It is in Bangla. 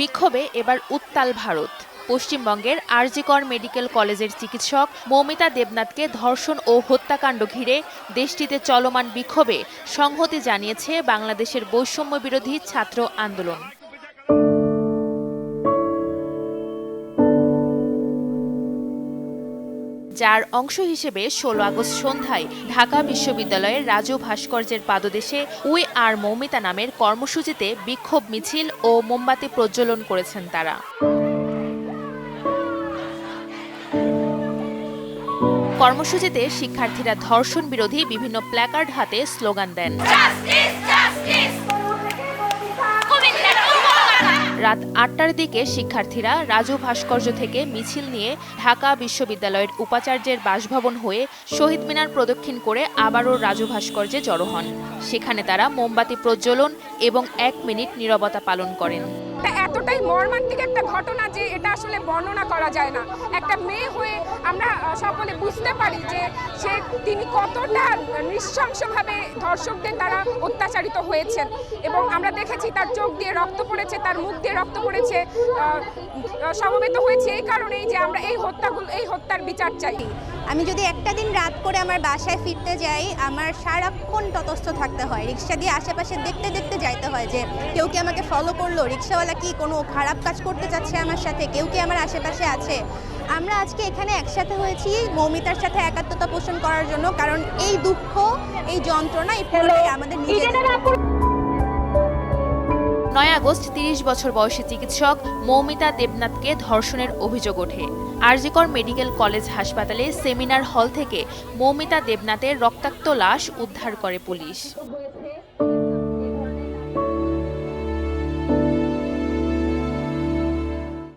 বিক্ষোভে এবার উত্তাল ভারত। পশ্চিমবঙ্গের আরজিকর মেডিকেল কলেজের চিকিৎসক মৌমিতা দেবনাথকে ধর্ষণ ও হত্যাকাণ্ড ঘিরে দেশটিতে চলমান বিক্ষোভে সংহতি জানিয়েছে বাংলাদেশের বৈষম্য বিরোধী ছাত্র আন্দোলন। যার অংশ হিসেবে ষোলো আগস্ট সন্ধ্যায় ঢাকা বিশ্ববিদ্যালয়ের রাজু ভাস্কর্যের পাদদেশে উই আর মৌমিতা নামের কর্মসূচিতে বিক্ষোভ মিছিল ও মোমবাতি প্রজ্বলন করেছেন তারা। কর্মসূচিতে শিক্ষার্থীরা ধর্ষণ বিরোধী বিভিন্ন প্ল্যাকার্ড হাতে স্লোগান দেন। রাত আটটার দিকে শিক্ষার্থীরা রাজু ভাস্কর্য থেকে মিছিল নিয়ে ঢাকা বিশ্ববিদ্যালয়ের উপাচার্যের বাসভবন হয়ে শহীদ মিনার প্রদক্ষিণ করে আবারও রাজু ভাস্কর্যে জড়ো হন। সেখানে তারা মোমবাতি প্রজ্বলন এবং এক মিনিট নিরবতা পালন করেন। এতটাই মর্মান্তিক একটা ঘটনা যে এটা আসলে বর্ণনা করা যায় না। একটা মেয়ে হয়ে আমরা সকলে বুঝতে পারি যে সে, তিনি কতটা নৃশংসভাবে ধর্ষকদের দ্বারা অত্যাচারিত হয়েছেন। এবং আমরা দেখেছি তার চোখ দিয়ে রক্ত পড়েছে, তার মুখ দিয়ে রক্ত পড়েছে সমবেত হয়েছে এই কারণেই যে আমরা এই হত্যাগুলো, এই হত্যার বিচার চাই। আমি যদি একটা দিন রাত করে আমার বাসায় ফিরতে যাই, আমার সারাক্ষণ তটস্থ থাকতে হয়। রিক্সা দিয়ে আশেপাশে দেখতে দেখতে যাইতে হয় যে কেউ কি আমাকে ফলো করল? রিক্সাওয়ালা কি কোনো খারাপ কাজ করতে চাচ্ছে আমার সাথে? কেউ কি আমার আশেপাশে আছে? আমরা আজকে এখানে একসাথে হয়েছি মৌমিতার সাথে একাত্মতা পোষণ করার জন্য কারণ এই দুঃখ এই যন্ত্রণা এই পুরোটাই আমাদের নিজেদের নয় আগস্ট তিরিশ বছর বয়সী চিকিৎসক মৌমিতা দেবনাথকে ধর্ষণের অভিযোগ ওঠে। আরজিকর মেডিকেল কলেজ হাসপাতালে সেমিনার হল থেকে মৌমিতা দেবনাথের রক্তাক্ত লাশ উদ্ধার করে পুলিশ।